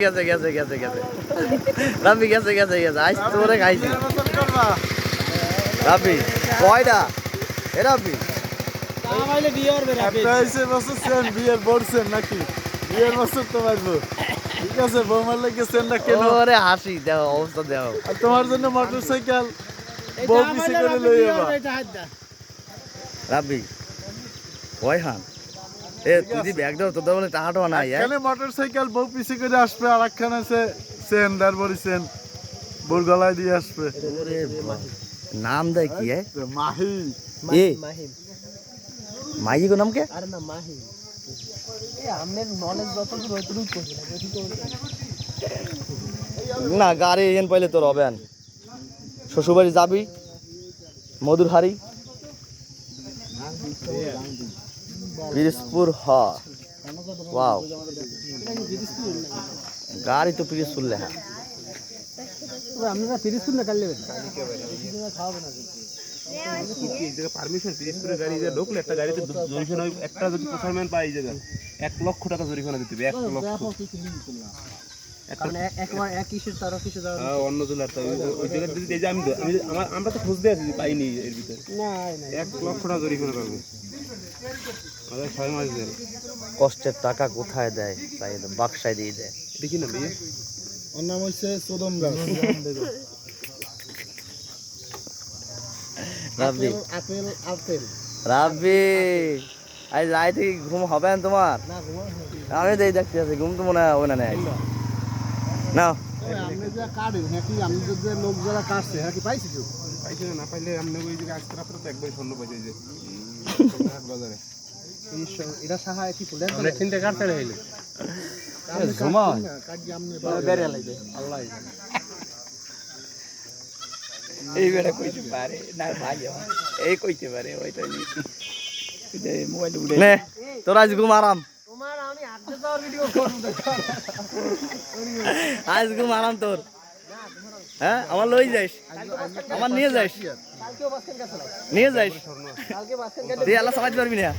গেছে গেছে গেছে গেছে। রাবি গেছে গেছে গেছে। আজ তোরে খাইছি। রাবি কয়টা? এ রাবি তোমার জন্য মোটর সাইকেল বউ পিছে করে লই যাবা রাবি কয় হান? এ তুই ব্যাগ দাও তোদের বলে টাকা টাকা নাই হ্যাঁ? মোটর সাইকেল বউ পিছে করে আসবে আর একখান আছে সেন দারবরি সেন বোর গলায় দিয়ে আসবে। নাম দেয় কি হ্যাঁ? মাহি। এ মাইজি কো নাম কে? না গাড়ি এন পাইলে তোর হবে আন। শ্বশুরবাড়ি যাবি মধুর হাড়ি। পিরিসপুর হ। ওয়াও। গাড়ি তো পিরিসপুর লেখা পারমিশন পিরিজপুরে গাড়ি যে ঢুকলে একটা গাড়িতে জরিমানা একটা যদি পাই এক লক্ষ টাকা জরিমানা দিতে হবে এক লক্ষ। হ্যাঁ, অন্য জেলার ওই- ওই যদি এই যে আমি আমি আমার- আমরা তো খুঁজতে আছি পাইনি এর ভিতরে। এক লক্ষ টাকা জরিমানা পাবে। কষ্টের টাকা কোথায় দেয়? তাই বাক্সায় দিয়ে দেয়। দেখি না ভাই ওর নাম হচ্ছে সোদম গাছ রাব্বি। আপেল আপেল রাব্বি আজ রায় থেকে ঘুম হবে না তোমার? আমি দেখতে আছি ঘুম তো মনে হয় হবে না নেই না আপনি যে কাটেন হ্যাঁ কি আমি যে লোক যারা কাটছে হ্যাঁ কি পাইছি কেউ? পাইছে না, পাইলে আপনি ওই জায়গায় আজকে রাত্রে তো একবার পাইছে যে। বাজারে। এটা সাহায্য কি ফুলের আমরা তিনটে কাটতে হইলে কাটি আপনি আল্লাহ এই বেটা কইতে পারে না ভাই এই কইতে পারে ওইটা মোবাইল উড়ে নে তোর আজ ঘুম আরাম। আজ ঘুম আরাম তোর। হ্যাঁ আমার লই যাইস। আমার নিয়ে যাইস। নিয়ে যাইস। তুই আল্লাহ চালাতে পারবি না।